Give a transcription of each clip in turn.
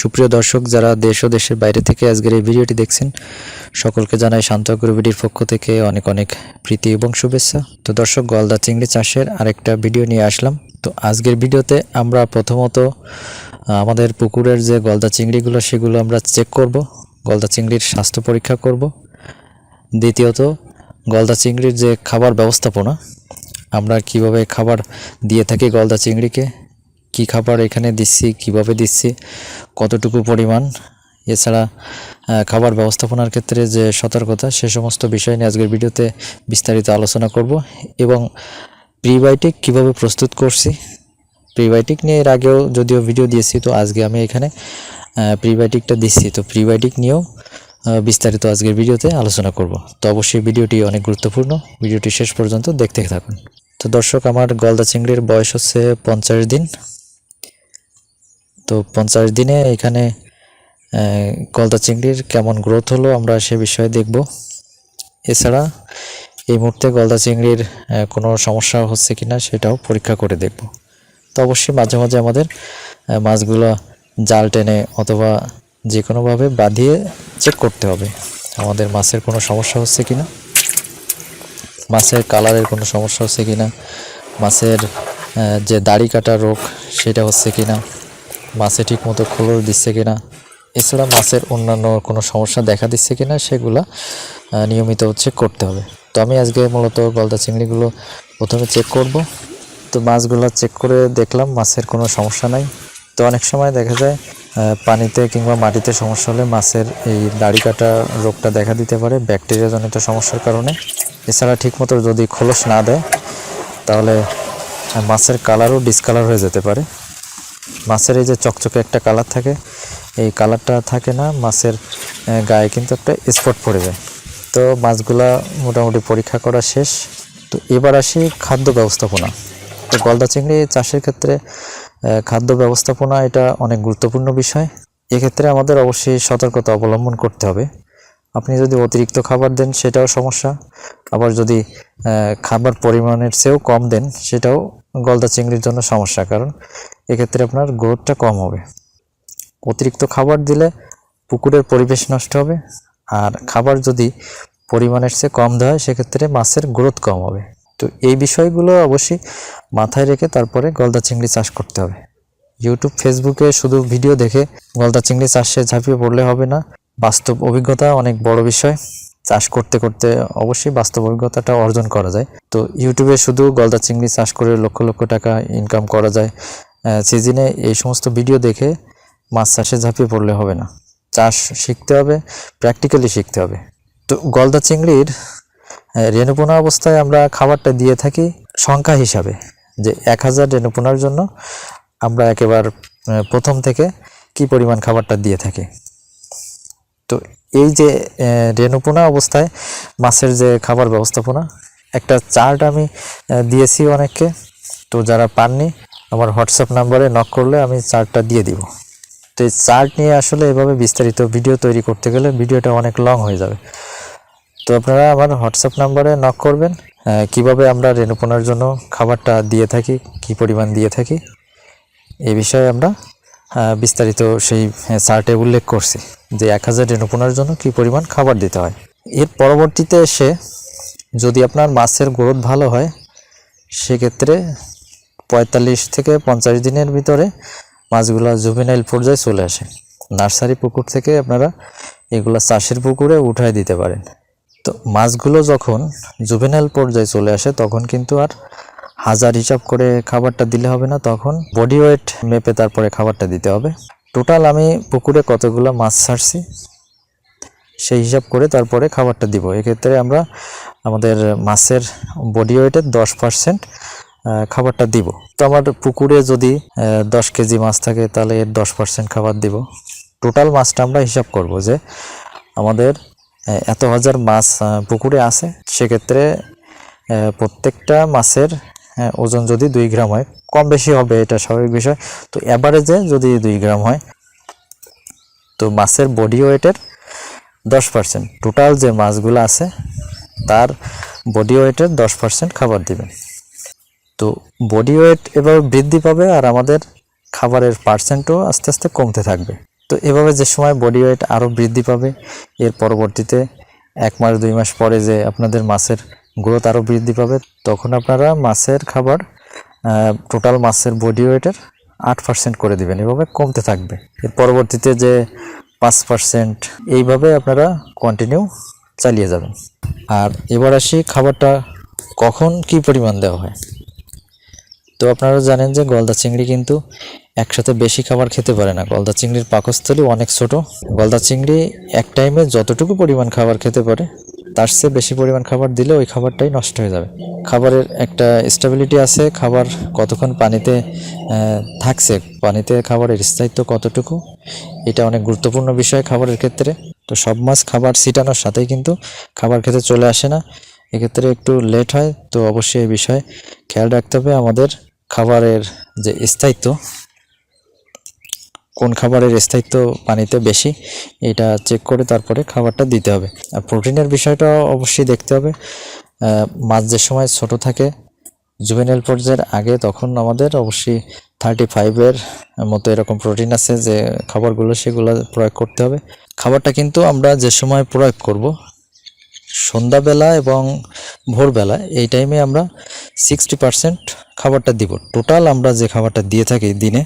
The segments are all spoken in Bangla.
সুপ্রিয় দর্শক, যারা দেশ ও দেশের বাইরে থেকে আজকের এই ভিডিওটি দেখছেন, সকলকে জানাই শান্ত ভিডিওর পক্ষ থেকে অনেক অনেক প্রীতি এবং শুভেচ্ছা। তো দর্শক, গলদা চিংড়ি চাষের আরেকটা ভিডিও নিয়ে আসলাম। তো আজকের ভিডিওতে আমরা প্রথমত আমাদের পুকুরের যে গলদা চিংড়িগুলো, সেগুলো আমরা চেক করব। গলদা চিংড়ির স্বাস্থ্য পরীক্ষা করব। দ্বিতীয়ত, গলদা চিংড়ির যে খাবার ব্যবস্থাপনা, আমরা কীভাবে খাবার দিয়ে থাকি গলদা চিংড়িকে কি খাবার এখানে দিচ্ছি, কীভাবে দিচ্ছি, কতটুকু পরিমাণ? এছাড়া খাবার ব্যবস্থাপনার ক্ষেত্রে যে সতর্কতা, সে সমস্ত বিষয় নিয়ে আজকের ভিডিওতে বিস্তারিত আলোচনা করব। এবং প্রিবায়োটিক কীভাবে প্রস্তুত করছি প্রিবায়োটিক নিয়ে এর আগেও যদিও ভিডিও দিয়েছি, তো আজকে আমি এখানে প্রিবায়োটিকটা দিচ্ছি। তো প্রিবায়োটিক নিয়েও বিস্তারিত আজকের ভিডিওতে আলোচনা করব। তো অবশ্যই ভিডিওটি অনেক গুরুত্বপূর্ণ। ভিডিওটি শেষ পর্যন্ত দেখতে থাকুন। তো দর্শক, আমার গলদা চিংড়ির বয়স হচ্ছে পঞ্চাশ দিন। তো পঞ্চাশ দিনে এখানে গলদা চিংড়ির কেমন গ্রোথ হলো আমরা সে বিষয়ে দেখব। এছাড়া এই মুহূর্তে গলদা চিংড়ির কোনো সমস্যা হচ্ছে কিনা সেটাও পরীক্ষা করে দেখব। তো অবশ্যই মাঝে মাঝে আমাদের মাছগুলো জাল টেনে অথবা যে কোনোভাবে বাঁধিয়ে চেক করতে হবে, আমাদের মাছের কোনো সমস্যা হচ্ছে কিনা, মাছের কালারের কোনো সমস্যা হচ্ছে কিনা, মাছের যে দাড়ি কাটা রোগ সেটা হচ্ছে কিনা মাছে ঠিক মতো খোলস দিচ্ছে কিনা, এছাড়া মাছের অন্যান্য কোনো সমস্যা দেখা দিচ্ছে কিনা, সেগুলো নিয়মিত হচ্ছে করতে হবে। তো আমি আজকে মূলত গলদা চিংড়িগুলো প্রথমে চেক করব। তো মাছগুলো চেক করে দেখলাম মাছের কোনো সমস্যা নাই। তো অনেক সময় দেখা যায় পানিতে কিংবা মাটিতে সমস্যা হলে মাছের এই দাড়ি কাটা রোগটা দেখা দিতে পারে ব্যাকটেরিয়াজনিত সমস্যার কারণে। এছাড়া ঠিকমতো যদি খোলস না দেয়, তাহলে মাছের কালারও ডিসকালার হয়ে যেতে পারে। মাছের এই যে চকচকে একটা কালার থাকে, এই কালারটা থাকে না, মাছের গায়ে কিন্তু একটা স্পট পড়ে যায়। তো মাছগুলা মোটামুটি পরীক্ষা করা শেষ। তো এবার আসি খাদ্য ব্যবস্থাপনা। তো গলদা চিংড়ি চাষের ক্ষেত্রে খাদ্য ব্যবস্থাপনা এটা অনেক গুরুত্বপূর্ণ বিষয়। এক্ষেত্রে আমাদের অবশ্যই সতর্কতা অবলম্বন করতে হবে। আপনি যদি অতিরিক্ত খাবার দেন, সেটাও সমস্যা। আবার যদি খাবার পরিমাণের চেয়েও কম দেন, সেটাও গলদা চিংড়ির জন্য সমস্যা, কারণ এক্ষেত্রে আপনার গ্রোথটা কম হবে। অতিরিক্ত খাবার দিলে পুকুরের পরিবেশ নষ্ট হবে, আর খাবার যদি পরিমাণের চেয়ে কম দেওয়া হয়, সেক্ষেত্রে মাছের গ্রোথ কম হবে। তো এই বিষয়গুলো অবশ্যই মাথায় রেখে তারপরে গলদা চিংড়ি চাষ করতে হবে। ইউটিউব, ফেসবুকে শুধু ভিডিও দেখে গলদা চিংড়ি চাষে ঝাঁপিয়ে পড়লে হবে না। বাস্তব অভিজ্ঞতা অনেক বড় বিষয়। চাষ করতে করতে অবশ্যই বাস্তব অভিজ্ঞতাটা অর্জন করা যায়। তো ইউটিউবে শুধু গলদা চিংড়ি চাষ করে লক্ষ লক্ষ টাকা ইনকাম করা যায় সিজনে এই সমস্ত ভিডিও দেখে মাছ চাষে ঝাঁপিয়ে পড়লে হবে না। চাষ শিখতে হবে প্র্যাকটিক্যালি শিখতে হবে। তো গলদা চিংড়ির রেণুপোনা অবস্থায় আমরা খাবারটা দিয়ে থাকি সংখ্যা হিসাবে, যে এক হাজার রেণুপোনার জন্য আমরা একেবার প্রথম থেকে কি পরিমাণ খাবারটা দিয়ে থাকি। তো এই যে রেণুপোনা অবস্থায় মাছের যে খাবার ব্যবস্থাপনা, একটা চার্ট আমি দিয়েছি অনেককে। তো যারা পাননি, আমার হোয়াটসঅ্যাপ নাম্বারে নক করলে আমি চার্টটা দিয়ে দিব। তো এই চার্ট নিয়ে আসলে এভাবে বিস্তারিত ভিডিও তৈরি করতে গেলে ভিডিওটা অনেক লং হয়ে যাবে। তো আপনারা আমার হোয়াটসঅ্যাপ নাম্বারে নক করবেন কীভাবে আমরা রেণুপোনার জন্য খাবারটা দিয়ে থাকি, কি পরিমাণ দিয়ে থাকি, এই বিষয়ে আমরা বিস্তারিত সেই চার্টে উল্লেখ করছি যে এক হাজার রেণুপোনার জন্য কি পরিমাণ খাবার দিতে হয়। এর পরবর্তীতে এসে যদি আপনার মাছের গ্রোথ ভালো হয়, সেক্ষেত্রে পঁয়তাল্লিশ থেকে পঞ্চাশ দিনের ভিতরে মাছগুলো জুভেনাইল পর্যায়ে চলে আসে। নার্সারি পুকুর থেকে আপনারা এগুলো চাষের পুকুরে উঠায় দিতে পারেন। তো মাছগুলো যখন জুভেনাইল পর্যায়ে চলে আসে, তখন কিন্তু আর হাজার হিসাব করে খাবারটা দিলে হবে না, তখন বডি ওয়েট মেপে তারপরে খাবারটা দিতে হবে। টোটাল আমি পুকুরে কতগুলো মাছ ছাড়ছি, সেই হিসাব করে তারপরে খাবারটা দিব। এক্ষেত্রে আমরা আমাদের মাছের বডি ওয়েটের দশ পার্সেন্ট খাবারটা দিব। তো আমার পুকুরে যদি দশ কেজি মাছ থাকে, তাহলে এর দশ পার্সেন্ট খাবার দিব। টোটাল মাছটা আমরা হিসাব করব যে আমাদের এত হাজার মাছ পুকুরে আছে, সেক্ষেত্রে প্রত্যেকটা মাছের আহ, ওজন যদি দুই গ্রাম হয় কম বেশি হবে এটা স্বাভাবিক বিষয়। তো অ্যাভারেজে যদি দুই গ্রাম হয় তো মাছের বডি ওয়েটের দশ পার্সেন্ট টোটাল যে মাছগুলো আছে তার বডি ওয়েটের দশ পার্সেন্ট খাবার দিবেন। তো বডি ওয়েট এবার বৃদ্ধি পাবে আর আমাদের খাবারের পার্সেন্টও আস্তে আস্তে কমতে থাকবে। তো এভাবে যে সময় বডি ওয়েট আরও বৃদ্ধি পাবে এর পরবর্তীতে এক মাস দুই মাস পরে যে আপনাদের মাছের গ্রোথ আরও বৃদ্ধি পাবে, তখন আপনারা মাছের খাবার টোটাল মাছের বডি ওয়েটের আট পার্সেন্ট করে দিবেন, এভাবে কমতে থাকবে। এর পরবর্তীতে যে পাঁচ পার্সেন্ট এইভাবে আপনারা কন্টিনিউ চালিয়ে যাবেন। আর এবার আসি খাবারটা কখন কি পরিমাণ দেওয়া হয়। তো আপনারা জানেন যে গলদা চিংড়ি কিন্তু একসাথে বেশি খাবার খেতে পারে না। গলদা চিংড়ির পাকস্থলী অনেক ছোট। গলদা চিংড়ি এক টাইমে যতটুকু পরিমাণ খাবার খেতে পারে তার চেয়ে বেশি পরিমাণ খাবার দিলে ওই খাবারটাই নষ্ট হয়ে যাবে। খাবারের একটা স্টেবিলিটি আছে, খাবার কতক্ষণ পানিতে থাকছে, পানিতে খাবারের স্থায়িত্ব কতটুকু, এটা অনেক গুরুত্বপূর্ণ বিষয় খাবারের ক্ষেত্রে। তো সব মাছ খাবার ছিটানোর সাথেই কিন্তু খাবার খেতে চলে আসে না। এক্ষেত্রে একটু লেট হয়, তো অবশ্যই এই বিষয়ে খেয়াল রাখতে হবে আমাদের খাবারের যে স্থায়িত্ব কোন খাবারের স্থায়িত্ব পানিতে বেশি, এটা চেক করে তারপরে খাবারটা দিতে হবে। আর প্রোটিনের বিষয়টা অবশ্যই দেখতে হবে। মাছ যে সময় ছোট থাকে জুভেনাইল পর্যায়ের আগে তখন আমাদের অবশ্যই থার্টি ফাইভের মতো এরকম প্রোটিন আছে যে খাবারগুলো সেগুলো প্রয়োগ করতে হবে। খাবারটা কিন্তু আমরা যে সময় প্রয়োগ করব সন্ধ্যাবেলা এবং ভোরবেলা এই টাইমে আমরা সিক্সটি পার্সেন্ট খাবারটা দিব। টোটাল আমরা যে খাবারটা দিয়ে থাকি দিনে,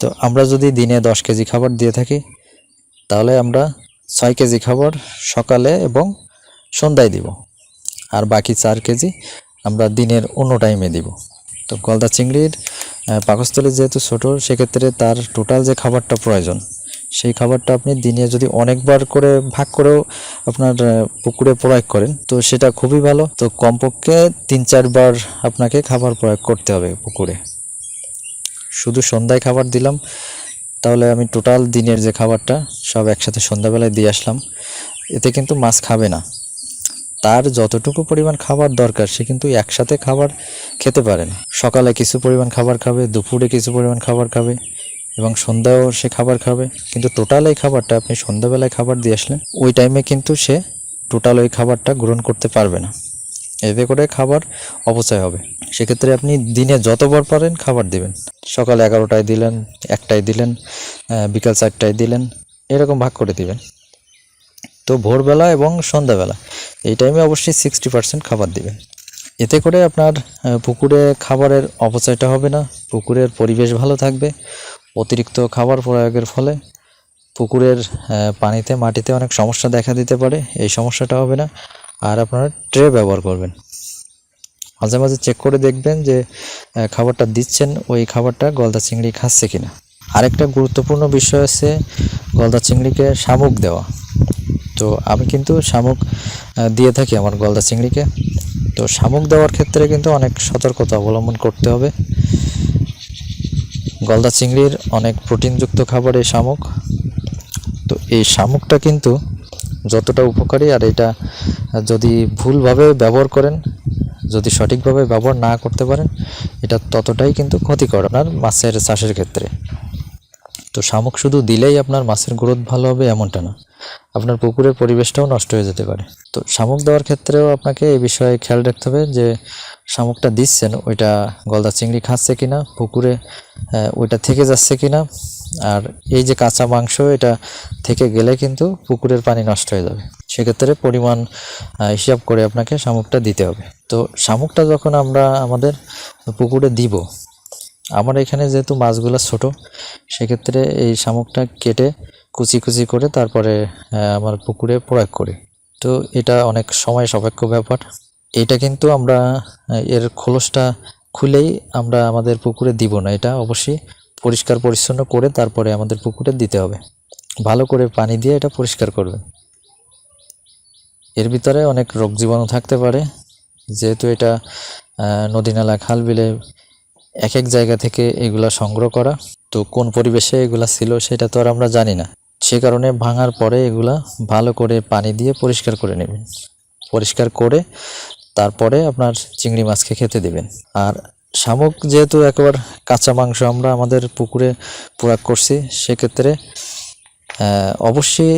তো আমরা যদি দিনে দশ কেজি খাবার দিয়ে থাকি, তাহলে আমরা ছয় কেজি খাবার সকালে এবং সন্ধ্যায় দিব। আর বাকি চার কেজি আমরা দিনের অন্য টাইমে দিব। তো গলদা চিংড়ির পাকস্থলী যেহেতু ছোটো, সেক্ষেত্রে তার টোটাল যে খাবারটা প্রয়োজন সেই খাবারটা আপনি দিনে যদি অনেকবার করে ভাগ করেও আপনার পুকুরে প্রয়োগ করেন, তো সেটা খুবই ভালো। তো কমপক্ষে তিন চারবার আপনাকে খাবার প্রয়োগ করতে হবে পুকুরে। শুধু সন্ধ্যায় খাবার দিলাম, তাহলে আমি টোটাল দিনের যে খাবারটা, সব একসাথে সন্ধ্যাবেলায় দিয়ে আসলাম। এতে কিন্তু মাছ খাবে না। তার যতটুকু পরিমাণ খাবার দরকার, সে কিন্তু একসাথে খাবার খেতে পারে না। সকালে কিছু পরিমাণ খাবার খাবে, দুপুরে কিছু পরিমাণ খাবার খাবে। এবং সন্ধ্যাও সে খাবার খাবে। কিন্তু টোটাল এই খাবারটা আপনি সন্ধ্যাবেলায় খাবার দিয়ে আসলেন ওই টাইমে কিন্তু সে টোটাল ওই খাবারটা গ্রহণ করতে পারবে না। এতে করে খাবার অপচয় হবে। সেক্ষেত্রে আপনি দিনে যতবার পারেন খাবার দিবেন। সকাল এগারোটায় দিলেন, একটায় দিলেন বিকাল চারটায় দিলেন, এরকম ভাগ করে দিবেন। তো ভোরবেলা এবং সন্ধ্যাবেলা এই টাইমে অবশ্যই সিক্সটি পার্সেন্ট খাবার দিবেন। এতে করে আপনার পুকুরে খাবারের অপচয়টা হবে না, পুকুরের পরিবেশ ভালো থাকবে অতিরিক্ত খাবার প্রয়োগের ফলে পুকুরের পানিতে, মাটিতে অনেক সমস্যা দেখা দিতে পারে। এই সমস্যাটা হবে না। আর আপনারা ট্রে ব্যবহার করবেন। মাঝে মাঝে চেক করে দেখবেন যে খাবারটা দিচ্ছেন, ওই খাবারটা গলদা চিংড়ি খাচ্ছে কিনা। আরেকটা গুরুত্বপূর্ণ বিষয় আছে গলদা চিংড়িকে শামুক দেওয়া। তো আমি কিন্তু শামুক দিয়ে থাকি আমার গলদা চিংড়িকে। তো শামুক দেওয়ার ক্ষেত্রে কিন্তু অনেক সতর্কতা অবলম্বন করতে হবে। গলদা চিংড়ির অনেক প্রোটিনযুক্ত খাবার এই শামুক। তো এই শামুকটা কিন্তু যতটা উপকারী আর এটা যদি ভুলভাবে ব্যবহার করেন, যদি সঠিকভাবে ব্যবহার না করতে পারেন, এটা ততটাই কিন্তু ক্ষতিকর আপনার মাছের চাষের ক্ষেত্রে। তো শামুক শুধু দিলেই আপনার মাছের গ্রোথ ভালো হবে এমনটা না। আপনার পুকুরের পরিবেশটাও নষ্ট হয়ে যেতে পারে। তো শামুক দেওয়ার ক্ষেত্রেও আপনাকে এই বিষয়ে খেয়াল রাখতে হবে যে শামুকটা দিচ্ছেন ওইটা গলদা চিংড়ি খাচ্ছে কিনা, পুকুরে ওইটা থেকে যাচ্ছে কিনা, আর এই যে কাঁচা মাংস এটা থেকে গেলে কিন্তু পুকুরের পানি নষ্ট হয়ে যাবে। সেক্ষেত্রে পরিমাণ হিসাব করে আপনাকে শামুকটা দিতে হবে। তো শামুকটা যখন আমরা আমাদের পুকুরে দিব আমার এখানে যেহেতু মাছগুলো ছোট, সেক্ষেত্রে এই শামুকটা কেটে কুচি কুচি করে তারপরে আমার পুকুরে প্রয়োগ করি। তো এটা অনেক সময় সাপেক্ষ ব্যাপার। এটা কিন্তু আমরা এর খোলসটা খুলেই আমরা আমাদের পুকুরে দিব না। এটা অবশ্যই পরিষ্কার পরিচ্ছন্ন করে তারপরে আমাদের পুকুরে দিতে হবে। ভালো করে পানি দিয়ে এটা পরিষ্কার করবেন এর ভিতরে অনেক রোগ জীবাণু থাকতে পারে। যেহেতু এটা নদী নালা খাল বিলে এক এক জায়গা থেকে এগুলা সংগ্রহ করা। তো কোন পরিবেশে এগুলা ছিল সেটা তো আর আমরা জানি না। সে কারণে ভাঙার পরে এগুলা ভালো করে পানি দিয়ে পরিষ্কার করে নেবেন। পরিষ্কার করে তারপরে আপনার চিংড়ি মাছকে খেতে দেবেন। আর শামুক যেহেতু একবার কাঁচা মাংস আমরা আমাদের পুকুরে প্রয়োগ করছি, সেক্ষেত্রে অবশ্যই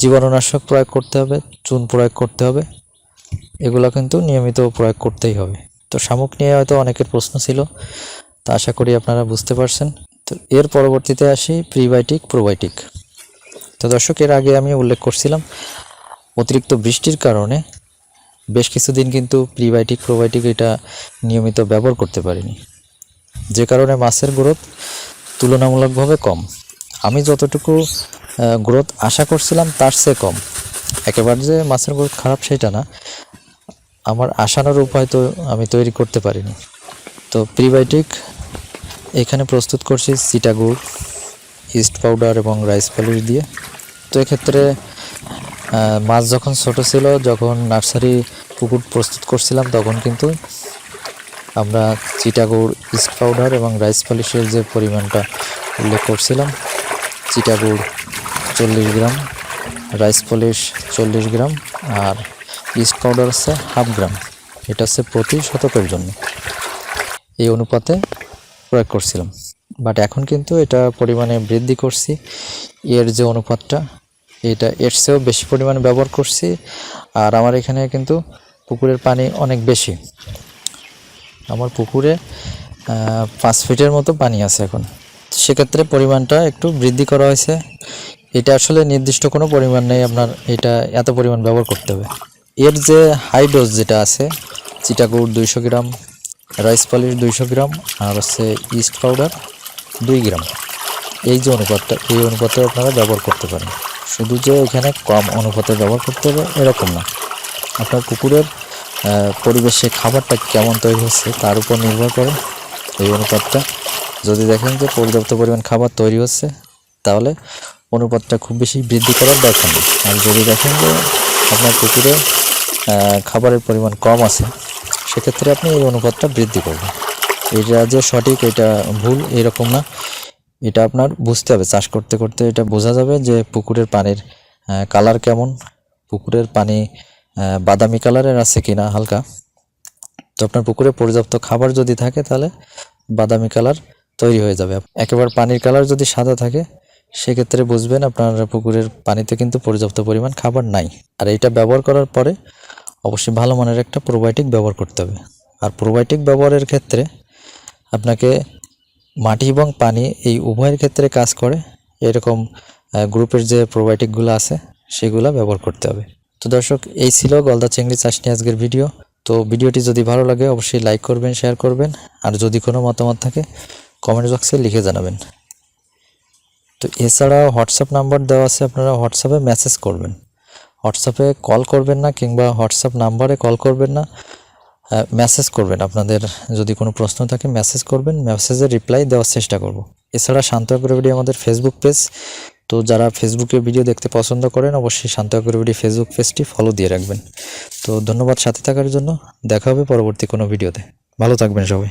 জীবাণুনাশক প্রয়োগ করতে হবে, চুন প্রয়োগ করতে হবে। এগুলো কিন্তু নিয়মিত প্রয়োগ করতেই হবে। তো শামুক নিয়ে হয়তো অনেকের প্রশ্ন ছিল, তা আশা করি আপনারা বুঝতে পারছেন। তো এর পরবর্তীতে আসি প্রিবায়োটিক, প্রোবায়োটিক। তো দর্শক, এর আগে আমি উল্লেখ করছিলাম, অতিরিক্ত বৃষ্টির কারণে বেশ কিছুদিন কিন্তু প্রিবায়োটিক, প্রোবায়োটিক এটা নিয়মিত ব্যবহার করতে পারিনি। যে কারণে মাছের গ্রোথ তুলনামূলকভাবে কম। আমি যতটুকু গ্রোথ আশা করছিলাম তার চেয়ে কম। একেবারে যে মাছের গ্রোথ খারাপ সেটা না আমার আশানোর উপায় তো আমি তৈরি করতে পারিনি। তো প্রিবায়োটিক এখানে প্রস্তুত করছি সিটাগুড়, ইস্ট পাউডার এবং রাইস পাউডার দিয়ে। তো এক্ষেত্রে মাছ যখন ছোট ছিল, যখন নার্সারি পুকুর প্রস্তুত করছিলাম, তখন কিন্তু আমরা চিটাগুড় ইস্ট পাউডার এবং রাইস পলিশের যে পরিমাণটা উল্লেখ করছিলাম, চিটাগুড় চল্লিশ গ্রাম, রাইস পলিশ চল্লিশ গ্রাম আর ইস্ট পাউডার হচ্ছে হাফ গ্রাম। এটা হচ্ছে প্রতি শতকের জন্য। এই অনুপাতে প্রয়োগ করছিলাম। বাট এখন কিন্তু এটা পরিমাণে বৃদ্ধি করছি। এর যে অনুপাতটা, এটা এর চেয়েও বেশি পরিমাণে ব্যবহার করছি। আর আমার এখানে কিন্তু পুকুরের পানি অনেক বেশি। আমার পুকুরে পাঁচ ফিটের মতো পানি আছে এখন। সেক্ষেত্রে পরিমাণটা একটু বৃদ্ধি করা হয়েছে। এটা আসলে নির্দিষ্ট কোনো পরিমাণ নেই। আপনার এটা এত পরিমাণ ব্যবহার করতে হবে। এর যে হাই ডোজ যেটা আছে চিটাগুড় দুইশো গ্রাম রাইস পালির দুইশো গ্রাম আর হচ্ছে ইস্ট পাউডার দুই গ্রাম। এই যে অনুপাতটা এই অনুপাতে আপনারা ব্যবহার করতে পারেন। শুধু যে এখানে কম অনুপাতে ব্যবহার করতে হবে এরকম না। আপনার কুকুরের পরিবেশে খাবারটা কেমন তৈরি হচ্ছে তার উপর নির্ভর করে এই অনুপাতটা। যদি দেখেন যে পর্যাপ্ত পরিমাণ খাবার তৈরি হচ্ছে তাহলে অনুপাতটা খুব বেশি বৃদ্ধি করার দরকার নেই। আর যদি দেখেন যে আপনার আহ, খাবারের পরিমাণ কম আছে, সেক্ষেত্রে আপনি এই অনুপাতটা বৃদ্ধি করবেন। এটা যে সঠিক, এটা ভুল, এরকম না। এটা আপনার বুঝতে হবে, চাষ করতে করতে এটা বোঝা যাবে যে পুকুরের পানির কালার কেমন, পুকুরের পানি বাদামি কালারের আছে কিনা হালকা। তো আপনার পুকুরে পর্যাপ্ত খাবার যদি থাকে, তাহলে বাদামি কালার তৈরি হয়ে যাবে। একেবারে পানির কালার যদি সাদা থাকে, সেক্ষেত্রে বুঝবেন আপনার পুকুরের পানিতে কিন্তু পর্যাপ্ত পরিমাণ খাবার নাই। আর এটা ব্যবহার করার পরে অবশ্যই ভালো মানের একটা প্রোবায়োটিক ব্যবহার করতে হবে। আর প্রোবায়োটিক ব্যবহারের ক্ষেত্রে আপনাকে মাটি এবং পানি এই উভয়ের ক্ষেত্রে কাজ করে। এরকম গ্রুপের যে প্রোবায়োটিকগুলো আছে, সেগুলো ব্যবহার করতে হবে। তো দর্শক, এই ছিল গলদা চিংড়ি চাষ নিয়ে আজকের ভিডিও। তো ভিডিওটি যদি ভালো লাগে, অবশ্যই লাইক করবেন, শেয়ার করবেন। আর যদি কোনো মতামত থাকে কমেন্ট বক্সে লিখে জানাবেন। তো এছাড়া হোয়াটসঅ্যাপ নাম্বার দেওয়া আছে, আপনারা হোয়াটসঅ্যাপে মেসেজ করবেন। হোয়াটসঅ্যাপে কল করবেন না কিংবা হোয়াটসঅ্যাপ নাম্বারে কল করবেন না মেসেজ করবেন। আপনাদের যদি কোনো প্রশ্ন থাকে মেসেজ করবেন মেসেজের রিপ্লাই দেওয়ার চেষ্টা করব। এছাড়া শান্ত অ্যাগ্রোভিডি আমাদের ফেসবুক পেজ তো যারা ফেসবুকে ভিডিও দেখতে পছন্দ করেন, অবশ্যই শান্ত অ্যাগ্রোভিডি ফেসবুক পেজটি ফলো দিয়ে রাখবেন। তো ধন্যবাদ সাথে থাকার জন্য। দেখা হবে পরবর্তী কোনো ভিডিওতে ভালো থাকবেন সবাই।